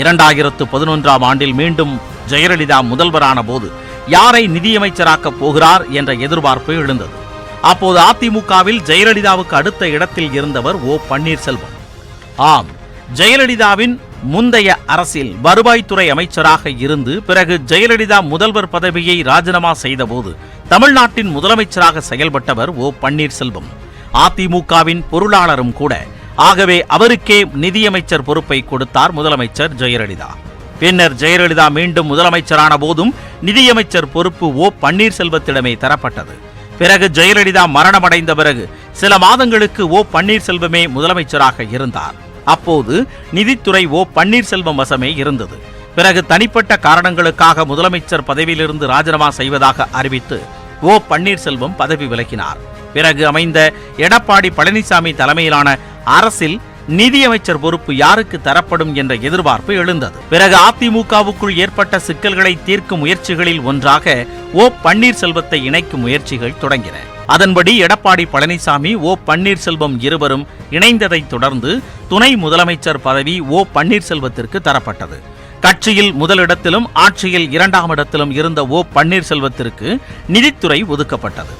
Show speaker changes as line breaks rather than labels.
இரண்டாயிரத்து பதினொன்றாம் ஆண்டில் மீண்டும் ஜெயலலிதா முதல்வரான போது யாரை நிதியமைச்சராக்கப் போகிறார் என்ற எதிர்பார்ப்பு எழுந்தது. அப்போது அதிமுகவில் ஜெயலலிதாவுக்கு அடுத்த இடத்தில் இருந்தவர் ஓ பன்னீர்செல்வம். ஆம் ஜெயலலிதாவின் முந்தைய அரசில் வருவாய்த்துறை அமைச்சராக இருந்து பிறகு ஜெயலலிதா முதல்வர் பதவியை ராஜினாமா செய்தபோது தமிழ்நாட்டின் முதலமைச்சராக செயல்பட்டவர் ஓ பன்னீர்செல்வம். அதிமுகவின் பொருளாளரும் கூட ஆகவே அவருக்கே நிதியமைச்சர் பொறுப்பை கொடுத்தார் முதலமைச்சர் ஜெயலலிதா. பின்னர் ஜெயலலிதா மீண்டும் முதலமைச்சரான போதும் நிதியமைச்சர் பொறுப்பு ஓ பன்னீர்செல்வத்திடமே தரப்பட்டது. பிறகு ஜெயலலிதா மரணமடைந்த பிறகு சில மாதங்களுக்கு ஓ பன்னீர்செல்வமே முதலமைச்சராக இருந்தார். அப்போது நிதித்துறை ஓ பன்னீர்செல்வம் வசமே இருந்தது. பிறகு தனிப்பட்ட காரணங்களுக்காக முதலமைச்சர் பதவியிலிருந்து ராஜினாமா செய்வதாக அறிவித்து ஓ பன்னீர்செல்வம் பதவி விலகினார். பிறகு அமைந்த எடப்பாடி பழனிசாமி தலைமையிலான அரசில் நிதியமைச்சர் பொறுப்பு யாருக்கு தரப்படும் என்ற எதிர்பார்ப்பு எழுந்தது. பிறகு அதிமுகவுக்குள் ஏற்பட்ட சிக்கல்களை தீர்க்கும் முயற்சிகளில் ஒன்றாக ஓ பன்னீர்செல்வத்தை இணைக்கும் முயற்சிகள் தொடங்கின. அதன்படி எடப்பாடி பழனிசாமி ஓ பன்னீர்செல்வம் இருவரும் இணைந்ததைத் தொடர்ந்து துணை முதலமைச்சர் பதவி ஓ பன்னீர்செல்வத்திற்கு தரப்பட்டது. கட்சியில் முதலிடத்திலும் ஆட்சியில் இரண்டாம் இடத்திலும் இருந்த ஓ பன்னீர்செல்வத்திற்கு நிதித்துறை ஒதுக்கப்பட்டது.